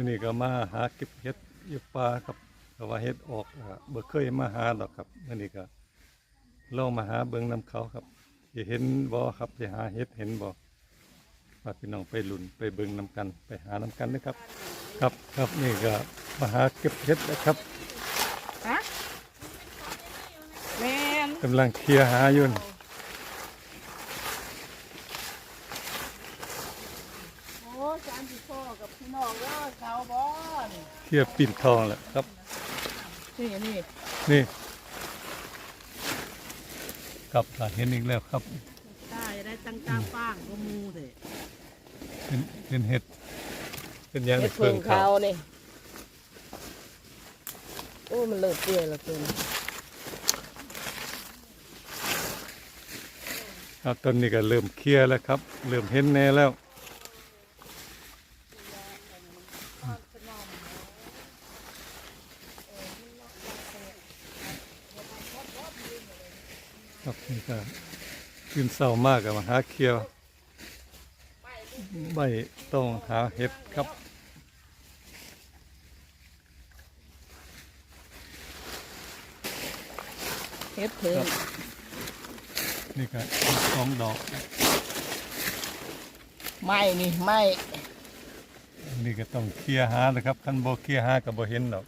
วันนี้ก็มาหาเก็บเห็ดอยู่ป่าครับแต่ว่าเห็ดออกอะบ่เคยมาหาดอกครับวันนี้ก็ลองมาหาเบิ่งนํเขาครับจะเห็นบ่ครับจะหาเห็ดเห็นบ่ฝากพี่น้องไปลุ้นไปเบิ่งนํกันไปหานํกันนะครับ ครับครับนี่ก็มาหาเก็บเห็ดนะครับฮะแม่นกำลังเคลียร์หาอยู่นี่ โอ้จานพี่พ่อกับพี่น้อง ว่าเขาบ่นเคลียร์ปิ่นทองแหละครับ นี่นี่นี่ครับก็เห็นอีกแล้วครับได้ได้ตั้งกลางป้างก็มูเด้เป็นเป็นเห็ด เป็นหยังเฮ็ดเพิ่เพิ่งงเขาเขานี่โอ้มันเลิกเปื่อยแล้วเกินครับต้นนี้ก็เริ่มเคลียร์แล้วครับ เริ่มเห็นแน่แล้ว ครับนี่ก็ขึ้นเศร้ามากกับมาหาเคลียร์ไม่ต้องหาเห็ดครับเฮ็ดเพิ่งนี่ก็สองดอก ไม่นี่ไม่นี่ก็ต้องเคลียร์หานะครับคันโบเคลียร์หากับโบเห็นดอก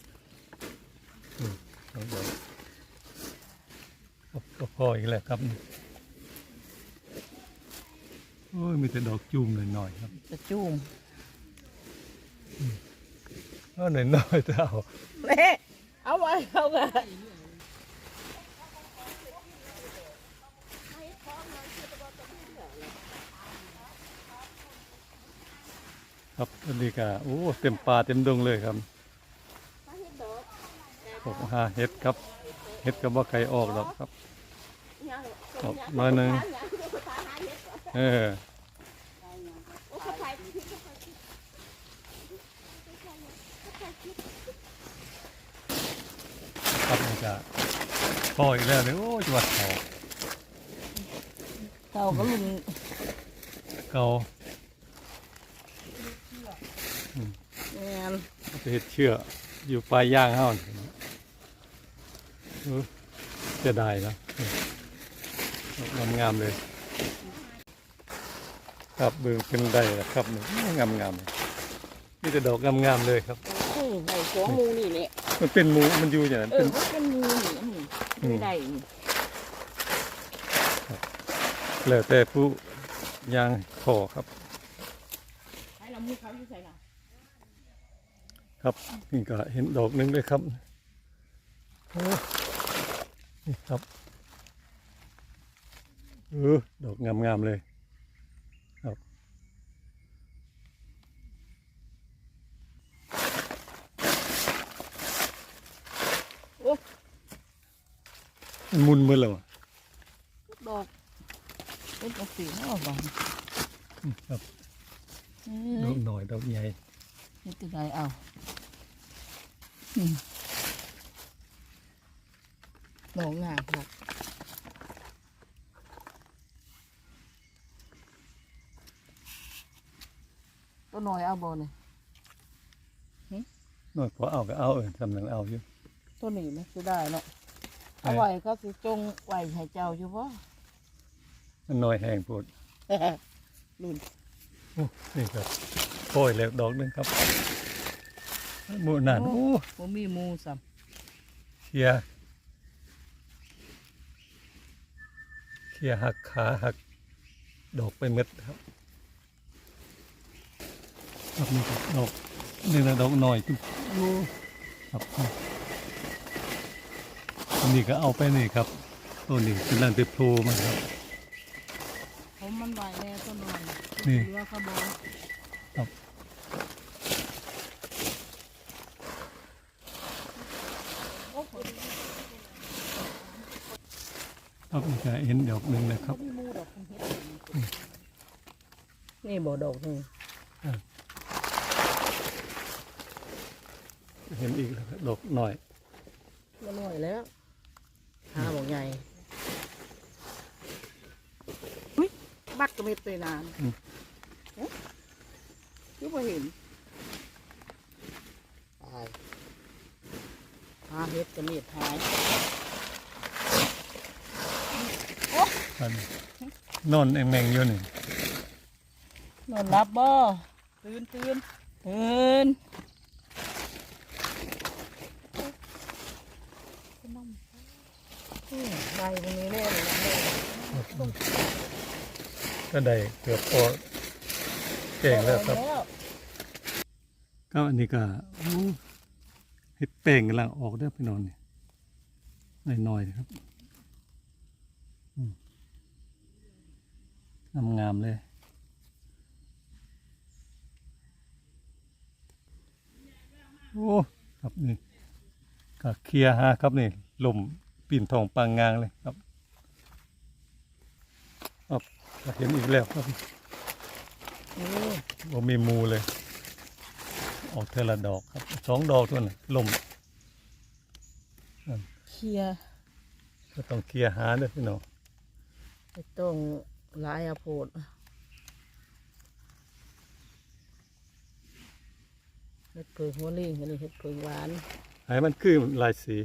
อืมสองดอก ก็พออีกแล้วครับ โอ้ย มีแต่ดอกจุ่มหน่อยๆครับจะจุ่มก็หน่อยๆเท่าเน่เอาไว้เอากันครับอันนี้ก็โอ้ เต็มป่าเต็มดงเลยครับผมหาเห็ดครับ เห็ดก็บ่ใครออกหรอกครับออกมาหนึ่งเออครับนี่ก็พออีกแล้วเลยโอ้จังหวัดเขาเขาก็ลุนเก่าแม่นไปเห็ดเชื่ออยู่ปลายย่างเฮานี่เออ เสียดายนะงามงามๆเลย ครับเบิ่งเป็นได้แล้วครับนี่งามงามๆเลยมีแต่ดอกงามงามๆเลยครับโอ้ใส่ของมูนี่เนี่ยมันเป็นหมูมันอยู่อย่างนั้นเอเป็อนมันเป็นมูนี่อันนี้อืมไม่ได้นี่แล้วแต่ผู้ยางขอครับให้เรามูเขาอยู่ใส่ล่ะครับนี่ก็เห็นดอกหนึงเลยครับโอ้ นี่ครับเออดอกงามๆเลยครับมันมุนมือแล้วอะดอกเป็นดอกสีเขาบอกอืมครับเอดออกหน่อยดอกใหญ่เฮ็ดจังไดเอา อืมดอกงามครับตัวน้อยเอาบ่เนี่ยหน่อยพอเอาก็เอาเออสำนักเอาอยู่ตัวนี้มันสิได้เนาะใช่เอาไว้เขาสิจงไว้ให้เจ้าอยู่บ่มันหน่อยแห้งโพดรุ่นโอ้นี่ครับปล่อยแล้วดอกหนึงครับหมูนั่นโอ้บ่มีหมูซ้เคลียร์เคลีย ร์หักขาหักดอกไปหมดครับครับนี่ครับดอกนี่นะดอกหน่อยจุ๊บโอ้ครับอันนี้ก็เอาไปนี่ครับตัวนี้กำลังจะโผล่มาครับำผมมันไว้แน่ตัวน้อยนี่เหลือเขาบ่ครับ ครับนี่ก็เห็นดอกหนึ่งนะครับ นี่บ่ดอกหนึ่งเห็นอีกดอกหน่อยมันหน่อยแล้วหาบอกใหญ่อุ๊ยบักกระเม็ดไปนานะยุบเห็นตายหาเห็ดกระเม็ดหาย นนอนแองแมงอยู่นี่นอนรับบ่ตื่นตื่นตื่นอืมได้ตรงนี้แน่เลยนะแม่ก็ได้เกือบพอเก่งแล้วครับ ก็อันนี้ก็โอ้เห็ดแป้งกำลังออกได้อพี่น้องนี่น้อยๆนะครับอืม งามๆเลยโอ้ครับนี่ก็เคลียร์ฮะครับนี่ลมปีนทองปางงางเลยครับครับก็เห็นอีกแล้วครับโอ้ว่ามีหมูเลย ออกเทอละดอกครับสองดอกเท่านั้นลมเคลียร์ก็ต้องเคลียร์หาเด้อพี่น้องไม่ต้องห ลายอาโพดเฮ็ดเผือกหัวลิงอันนี้เฮ็ดเผือกหวานให้มันคือลายสี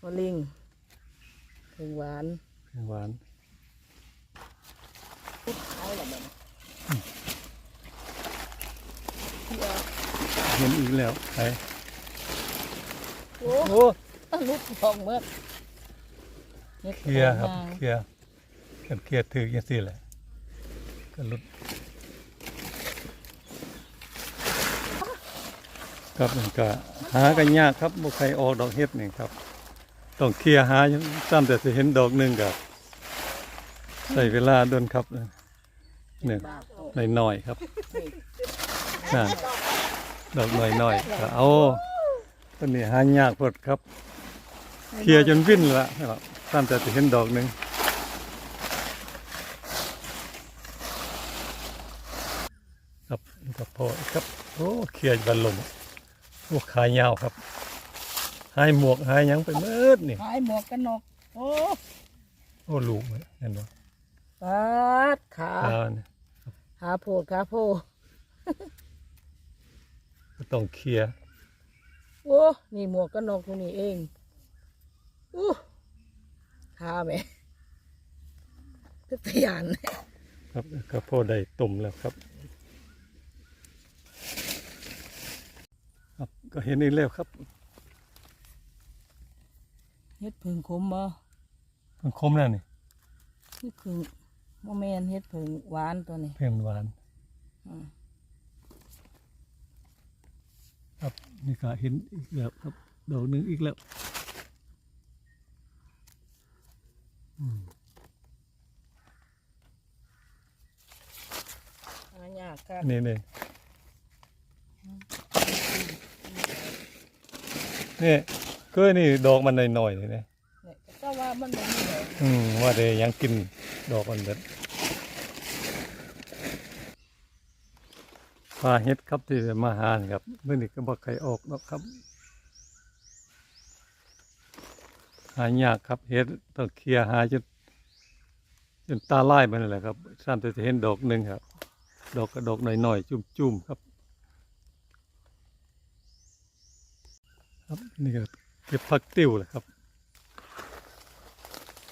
หัวลิงเผือกหวานหวานเอาละมันเคลียร์เห็นอีกแล้วไปโอ้โอ้ลูกทองเมื่อฮ็ดเคลียร์ครับทองเคลียร์ กันเคลียร์ถือย่างสี่แหละก็ลุดครับมันก็หากันยากครับบ่ใครออกดอกเฮ็ดนี่ครับ ต้องเคลียร์หาอยู่ซ้ำแต่จะเห็นดอกหนึ่งกับใส่เวลาโดนครับเนี่ยบาปเอาหน่อยๆครับนี่นั่นดอกหน่อยๆก็เอาต้นนี้หายากพดครับ เคลียร์จนวิ่นละครับซ้ำแต่จะเห็นดอกหนึ่ง ครับนี่ก็พอครับโอ้เคลียร์บันลมโอ้ขายาวครับหายหมวกหายหยังไปเมิดนี่หายหมวกกันน็อกโอ้โอ้ลูกเลยเห็นบ่ปาดขาตาเนี่ยขาโพดขาโพดก็ต้องเคลียร์โอ้นี่หมวกกันน็อกตัวนี้เองอู้ขาแม่ทุกอย่างครับก็พอได้ตุ่มแล้วครับ ครับ ก็เห็นอีกแล้วครับเฮ็ดผึ่งขมบ่มันคมแล้วนี่นี่ผึ่งบ่แม่นเฮ็ดผึ่งหวานตัวนี้เพิ่มหวานอืมครับนี่ก็เห็นอีกแล้วครับดอกหนึ่งอีกแล้วอืมหายากครับนี่นี่ นี่ก็นี่ดอกมันหน่อยๆเลยนะเนี่ยก็ว่ามันบ่มีเลยอืมว่าเดยังกินดอกมันเด็ดปลาเฮ็ดครับที่มาหานี่ครับเมื่อนี้ก็บอกใครออกหรอกครับ หายากครับเฮ็ดต้องเคลียร์หาจนจนตาลายมันนแหละครับซ้ำแต่จะเห็นดอกหนึ่งครับ ดอกกระดอกหน่อยๆจุ่มๆครับ ครับนี่ก็เก็บผักติ้วเลยครับ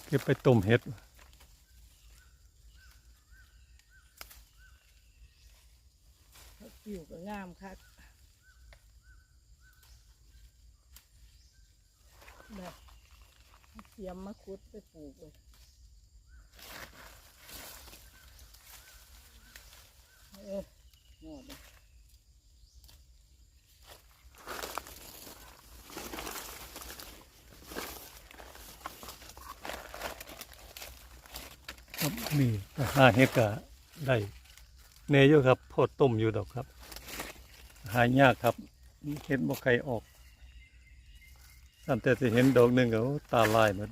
เก็บไปต้มเห็ดอยู่ก็งามคักแบบเสียมมะคุดไปปลูกเลยเออโน่นเลย ครับนี่ก็หาเห็ดก็ได้เนยอยู่ครับพอต้มอยู่ดอกครับ หายากครับเห็ดบ่ใครออกตั้งแต่จะเห็นดอกหนึ่งก็ตาลายหมด